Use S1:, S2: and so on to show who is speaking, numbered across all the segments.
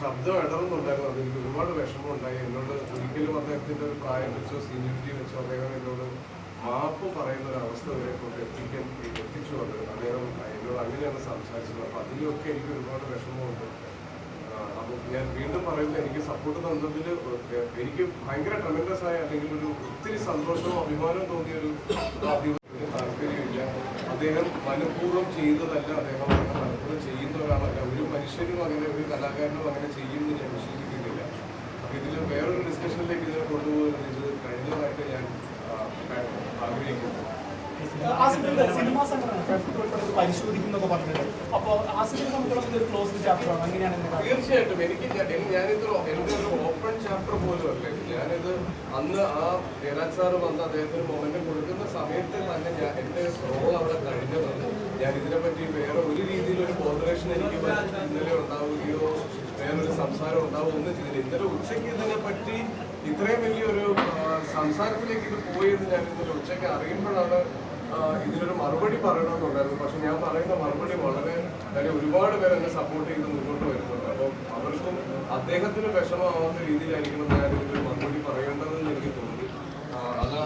S1: ശബ്ദം ഇടറുന്നുണ്ടായിരുന്നു അതെനിക്ക് ഒരുപാട് വിഷമം ഉണ്ടായി. എന്നോട് ഒരിക്കലും അദ്ദേഹത്തിന്റെ ഒരു പ്രായം വെച്ചോ സീനിയറിറ്റി വെച്ചോ അദ്ദേഹം എന്നോട് മാപ്പ് പറയുന്ന ഒരു അവസ്ഥ വരെ കൊണ്ട് എത്തിക്കാൻ എത്തിച്ചു അത് അദ്ദേഹം എന്നോട് അങ്ങനെയാണ് സംസാരിച്ചത്. അപ്പൊ അതിലൊക്കെ എനിക്ക് ഒരുപാട് വിഷമമുണ്ട്. അപ്പോൾ ഞാൻ വീണ്ടും പറയുന്നത് എനിക്ക് സപ്പോർട്ട് തന്നതിൽ എനിക്ക് ഭയങ്കര ട്രമെൻഡസ് ആയ അല്ലെങ്കിൽ ഒരു ഒത്തിരി സന്തോഷവും അഭിമാനവും തോന്നിയ ഒരു താല്പര്യമില്ല അദ്ദേഹം മനഃപൂർവം ചെയ്തതല്ല അദ്ദേഹം ചെയ്യുന്ന ഒരാളല്ല ഒരു മനുഷ്യനും അങ്ങനെ ഒരു കലാകാരനും അങ്ങനെ ചെയ്യുമെന്ന് ഞാൻ വിശ്വസിക്കുന്നില്ല. അപ്പം ഇതിൽ വേറൊരു ഡിസ്കഷനിലേക്ക് ഇതിനെ കൊണ്ടുപോകുന്നത് ഇത് കഴിഞ്ഞതായിട്ട് ഞാൻ ആഗ്രഹിക്കുന്നു.
S2: സിനിമാ സംഘടന പരിശോധിക്കുന്നൊക്കെ അപ്പോൾ സംബന്ധിച്ചിടത്തോളം ഇതൊരു ക്ലോസ്ഡ് അങ്ങനെയാണ്
S1: തീർച്ചയായിട്ടും. എനിക്ക് ഞാനിത് എന്റെ ഒരു ഓപ്പൺ ചാപ്റ്റർ പോലും അല്ലേ. ഞാനിത് അന്ന് ആ ജയരാജ് സാറ് വന്ന് അദ്ദേഹത്തിന് മൊമെന്റ് കൊടുക്കുന്ന സമയത്ത് തന്നെ ഞാൻ എന്റെ റോൾ അവിടെ കഴിഞ്ഞതാണ്. ഞാൻ ഇതിനെപ്പറ്റി വേറെ ഒരു രീതിയിലൊരു ബോധറേഷൻ എനിക്ക് ഇന്നലെ ഉണ്ടാവുകയോ വേറൊരു സംസാരം ഉണ്ടാവുകയോ ഒന്നും ചെയ്തില്ല. ഇന്നലെ ഉച്ചയ്ക്ക് ഇതിനെപ്പറ്റി ഇത്രയും വലിയൊരു സംസാരത്തിലേക്ക് ഇത് പോയെന്ന് ഞാൻ ഇന്നലെ ഉച്ചയ്ക്ക് അറിയുമ്പോഴാണ് ഇതിനൊരു മറുപടി പറയണമെന്നുണ്ടായിരുന്നു പക്ഷെ ഞാൻ പറയുന്ന മറുപടി വളരെ കാര്യം ഒരുപാട് പേര് എന്നെ സപ്പോർട്ട് ചെയ്ത് മുന്നോട്ട് വരുന്നുണ്ട്. അപ്പോൾ അവർക്കും അദ്ദേഹത്തിന് വിഷമമാവുന്ന രീതിയിലായിരിക്കണം ഞാൻ ഇതിനൊരു മറുപടി പറയേണ്ടത്.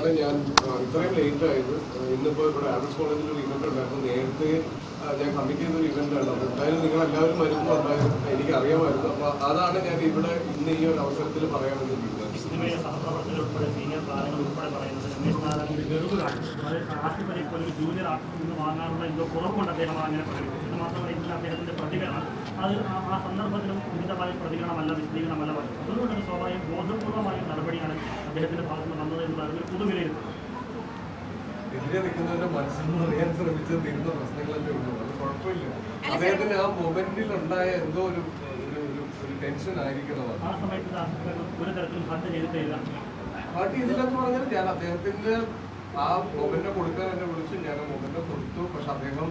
S1: അതാണ് ഞാൻ ഇത്രയും ലേറ്റ് ആയത്. ഇന്നിപ്പോൾ ഇന്നിപ്പോ ഇവിടെ ആവറേജ് കോളേജിൽ ഒരു ഇവന്റ് ഉണ്ടായിരുന്നു. നേരത്തെ ഞാൻ ചെയ്ത ഒരു ഇവന്റ് ആണ് അപ്പോൾ എന്തായാലും നിങ്ങൾ എല്ലാവരും എന്തായാലും എനിക്ക് അറിയാമായിരുന്നു. അപ്പൊ അതാണ് ഞാൻ ഇവിടെ ഇന്ന് ഈ ഒരു അവസരത്തിൽ പറയാമെന്ന്
S3: അത് ആ- വിശദീകരണമല്ല. അതുകൊണ്ട് സ്വാഭാവികം ബോധപൂർവമായ നടപടിയാണ് അദ്ദേഹത്തിന്റെ ഭാഗത്ത് വന്നത് എന്ന് പറയുന്നത് പൊതുവിലയിരുത്തും
S1: എതിരെ നിൽക്കുന്നവരുടെ മനസ്സിൽ നിന്ന് അറിയാൻ ശ്രമിച്ചത് തീരുന്ന പ്രശ്നങ്ങളല്ലേ ഉള്ളൂ. അത് കുഴപ്പമില്ല. അദ്ദേഹത്തിന് ആ മൊമെന്റിൽ ഉണ്ടായ എന്തോ ഒരു ഒരു- ടെൻഷൻ ആയിരിക്കണം പാർട്ടി ഇതിലെന്ന് പറഞ്ഞാൽ ഞാൻ അദ്ദേഹത്തിന്റെ ആ മൊമെന്റ് കൊടുക്കാൻ എന്നെ വിളിച്ചു. ഞാൻ ആ മൊമെന്റ് കൊടുത്തു. പക്ഷെ അദ്ദേഹം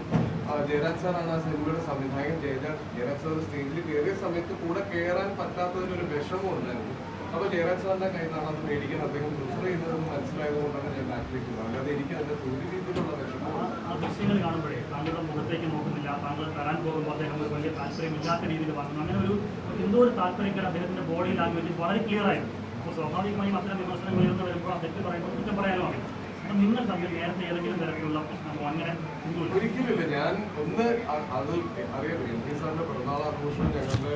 S1: ജയരാജ് സാറാണ് ആ സിനിമയുടെ സംവിധായകൻ. ജയരാജ് ജയരാജ് സാർ സ്റ്റേജിൽ കയറിയ സമയത്ത് കൂടെ കയറാൻ പറ്റാത്തതിനൊരു വിഷമം ഉണ്ടായിരുന്നു. അപ്പൊ ജയരാജ് സാറിന്റെ കയ്യിൽ നിന്നാണ് അത് മേടിക്കാൻ അദ്ദേഹം പ്രിഫർ ചെയ്യുന്നതെന്ന് മനസ്സിലായത് കൊണ്ടാണ് ഞാൻ നാട്ടിലേക്ക് പോകുന്നത് അല്ലാതെ എനിക്ക് അതിന്റെ തൊഴിൽ രീതിയിലുള്ള വിഷമം
S3: ദൃശ്യങ്ങൾ കാണുമ്പോഴേ താങ്കളുടെ മുഖത്തേക്ക് നോക്കുന്നില്ല. താങ്കൾ തരാൻ പോകുമ്പോൾ അദ്ദേഹം ഒരു വലിയ താല്പര്യമില്ലാത്ത രീതിയിൽ പറഞ്ഞു അങ്ങനെ ഒരു എന്തോ ഒരു താല്പര്യക്കേട് അദ്ദേഹത്തിന്റെ ബോഡി ലാംഗ്വേജ് വളരെ ക്ലിയർ ആയിരുന്നു അപ്പോൾ സ്വാഭാവികമായും അത്തരം വിമർശനം ഉയർന്നു വരുമ്പോൾ അദ്ദേഹത്തെ പറയുമ്പോൾ കുറ്റം പറയാനുമാണ് അപ്പം നിങ്ങൾ തമ്മിൽ നേരത്തെ ഏതെങ്കിലും തരത്തിലുള്ള പ്രശ്നമോ അങ്ങനെ
S1: ഒരിക്കലുമില്ല ഞാൻ ഒന്ന് അത് അറിയാം. എം പി സാറിന്റെ പിറന്നാൾ ആഘോഷം ഞങ്ങളുടെ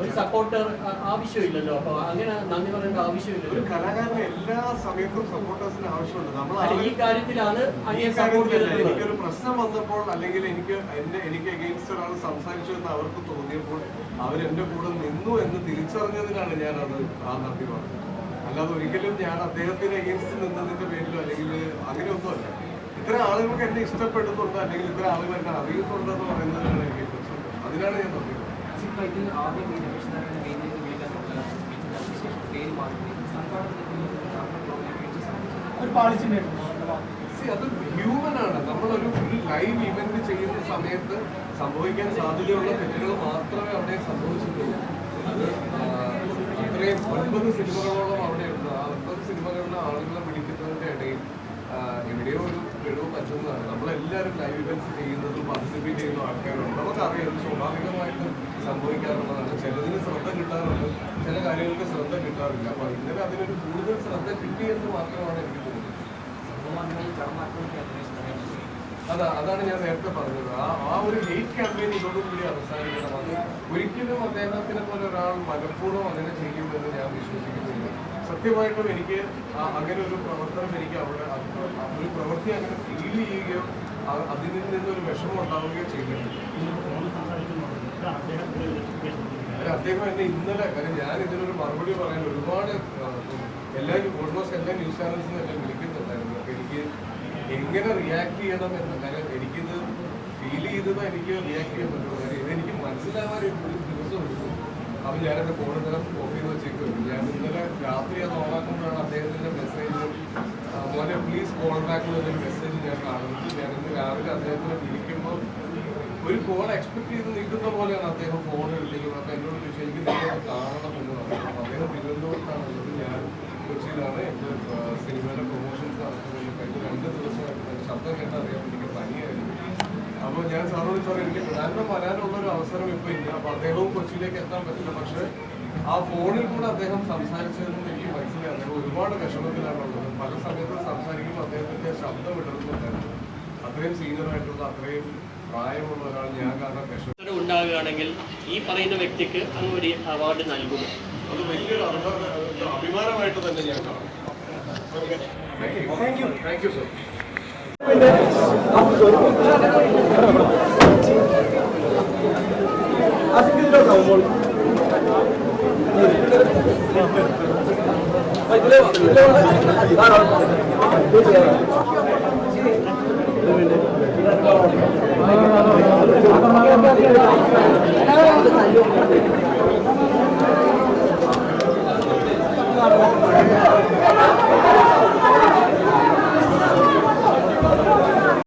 S1: ഒരു
S4: സപ്പോർട്ടർ ആവശ്യമില്ലല്ലോ. അപ്പൊ അങ്ങനെ നന്ദി പറയേണ്ട
S1: ഒരു
S4: ആവശ്യമില്ലല്ലോ
S1: കലാകാരന് എല്ലാ സമയത്തും സപ്പോർട്ടേഴ്സിന് ആവശ്യമുണ്ട്. നമ്മൾ
S4: ഈ കാര്യത്തിലാണ്
S1: എനിക്കൊരു പ്രശ്നം വന്നപ്പോൾ അല്ലെങ്കിൽ എനിക്ക് എന്നെ എനിക്ക് എഗെയിൻസ്റ്റ് ഒരാൾ സംസാരിച്ചു എന്ന് അവർക്ക് തോന്നിയപ്പോൾ അവരെന്റെ കൂടെ നിന്നു എന്ന് തിരിച്ചറിഞ്ഞതിനാണ് ഞാൻ അത് ആ നന്ദി പറഞ്ഞത്. അല്ലാതെ ഒരിക്കലും ഞാൻ അദ്ദേഹത്തിന് എഗെയിൻസ്റ്റ് നിന്നതിന്റെ പേരിലോ അല്ലെങ്കിൽ അങ്ങനെയൊന്നുമല്ല. ഇത്ര ആളുകൾക്ക് എന്നെ ഇഷ്ടപ്പെടുന്നുണ്ട് അല്ലെങ്കിൽ ഇത്ര ആളുകൾ എന്നെ അറിയുന്നുണ്ടെന്ന് പറയുന്നതിനാണ് എനിക്ക് അതിനാണ് ഞാൻ നന്ദി പറഞ്ഞത്
S5: സിനിമ ഇതിൽ ആദ്യം ഈ രമേശ് നാരായണൻ വേദിയിൽ വിളിക്കാൻ പേര് മാറി സംഘാടനത്തിൽ
S2: ഒരു
S1: See, അത് ഹ്യൂമൻ ആണ്. നമ്മളൊരു ഒരു ലൈവ് ഇവന്റ് ചെയ്യുന്ന സമയത്ത് സംഭവിക്കാൻ സാധ്യതയുള്ള തെറ്റുകൾ മാത്രമേ അവിടെ സംഭവിച്ചിട്ടുള്ളൂ. അത് ആ, അത്രയും ഒൻപത് സിനിമകളോളം അവിടെയുണ്ട് ആ ഒൻപത് സിനിമകളിലെ ആളുകളെ വിളിക്കുന്നതിന്റെ ഇടയിൽ എവിടെയോ ഒരു പിഴവ് പറ്റുന്നതാണ്. നമ്മളെല്ലാവരും ലൈവ് ഇവന്റ്സ് ചെയ്യുന്നതും പാർട്ടിസിപ്പേറ്റ് ചെയ്യുന്ന ആൾക്കാരുണ്ട്. നമുക്കറിയാം സ്വാഭാവികമായിട്ട് സംഭവിക്കാറുള്ളതാണ്. ചിലതിന് ശ്രദ്ധ കിട്ടാറുണ്ട്. ചില കാര്യങ്ങൾക്ക് ശ്രദ്ധ കിട്ടാറില്ല. അപ്പൊ ഇന്നലെ അതിനൊരു കൂടുതൽ ശ്രദ്ധ കിട്ടി കിട്ടിയെന്ന് മാത്രമാണ് എനിക്ക് തോന്നുന്നത്. അതാ അതാണ് ഞാൻ നേരത്തെ പറഞ്ഞത്. ആ ആ ഒരു ഹെയ്റ്റ് ക്യാമ്പയിൻ ഇതോടുകൂടി അവസാനിക്കണം. അത് ഒരിക്കലും അദ്ദേഹത്തിനെ പോലെ ഒരാൾ മനഃപൂർവം അങ്ങനെ ചെയ്യുമെന്ന് ഞാൻ വിശ്വസിക്കുന്നില്ല. സത്യമായിട്ടും എനിക്ക് അങ്ങനെ ഒരു പ്രവർത്തനം എനിക്ക് അവിടെ ഒരു പ്രവൃത്തി അങ്ങനെ ഫീൽ ചെയ്യുകയോ അതിൽ നിന്നൊരു വിഷമം ഉണ്ടാവുകയോ ചെയ്തിട്ടുണ്ട് അദ്ദേഹം ഇന്നലെ കാര്യം ഞാൻ ഇതിനൊരു മറുപടി പറയാൻ ഒരുപാട് എല്ലാവരും എല്ലാ ഓൾമോസ്റ്റ് എല്ലാ ന്യൂസ് ചാനൽസിനും എന്നെ വിളിക്കുന്നുണ്ടായിരുന്നു. അപ്പൊ എനിക്ക് എങ്ങനെ റിയാക്ട് ചെയ്യണം എന്ന് കാര്യം എനിക്കിത് ഫീൽ ചെയ്തത് എനിക്ക് റിയാക്ട് ചെയ്യാൻ പറ്റുള്ളൂ. കാര്യം ഇതെനിക്ക് മനസ്സിലാവാൻ ഒരു ദിവസം എടുക്കും അപ്പൊ ഞാൻ ഫോൺ ഇന്നലെ ഓഫ് ചെയ്ത് വെച്ചേക്കും ഞാൻ ഇന്നലെ രാത്രി അത് ഓണാക്കുമ്പോഴാണ് അദ്ദേഹത്തിന്റെ മെസ്സേജ് മോനെ പ്ലീസ് കോൾ ബാക്ക് എന്നൊരു മെസ്സേജ് ഞാൻ കാണുന്നത്. ഞാൻ ഇന്ന് രാവിലെ അദ്ദേഹത്തിനെ വിളിക്കുമ്പോൾ ഒരു കോൾ എക്സ്പെക്ട് ചെയ്ത് നിൽക്കുന്ന പോലെയാണ് അദ്ദേഹം ഫോൺ എടുക്കുന്നത് അപ്പൊ എന്നോട് ചോദിച്ചു എനിക്ക് നിങ്ങളെ കാണണം എന്ന് പറഞ്ഞു. അദ്ദേഹം തിരുവനന്തപുരത്താണ്. ഞാൻ കൊച്ചിയിലാണ് എന്റെ സിനിമയുടെ പ്രൊമോഷൻസ് നടത്തുന്നത്. കഴിഞ്ഞ രണ്ട് ദിവസമായിട്ട് ശബ്ദം കേട്ടാൽ അദ്ദേഹം എനിക്ക് പനിയായിരുന്നു. അപ്പോൾ ഞാൻ സാറോട് സാർ എനിക്ക് പ്രധാനം വരാനുള്ള ഒരു അവസരം ഇപ്പൊ ഇല്ല. അപ്പൊ അദ്ദേഹവും കൊച്ചിയിലേക്ക് എത്താൻ പറ്റില്ല. പക്ഷെ ആ ഫോണിൽ കൂടെ അദ്ദേഹം സംസാരിച്ചതെന്ന് എനിക്ക് മനസ്സിലായി അദ്ദേഹം ഒരുപാട് വിഷമത്തിലാണുള്ളത്. പല സമയത്തും സംസാരിക്കുമ്പോൾ അദ്ദേഹത്തിന്റെ ശബ്ദം ഇടർന്നുണ്ടായിരുന്നു അത്രയും സീനിയറായിട്ടുള്ള അത്രയും പ്രായമുള്ള ഒരാൾ ഞാൻ കാരണം വിഷമം
S4: അവസരം ഉണ്ടാകുകയാണെങ്കിൽ ഈ പറയുന്ന വ്യക്തിക്ക് അങ്ങ് ഒരു അവാർഡ് നൽകും
S1: അത് വലിയൊരു അഭിമാന അഭിമാനമായിട്ട് തന്നെ ഞാൻ കാണും. Thank you thank you sir
S6: ആ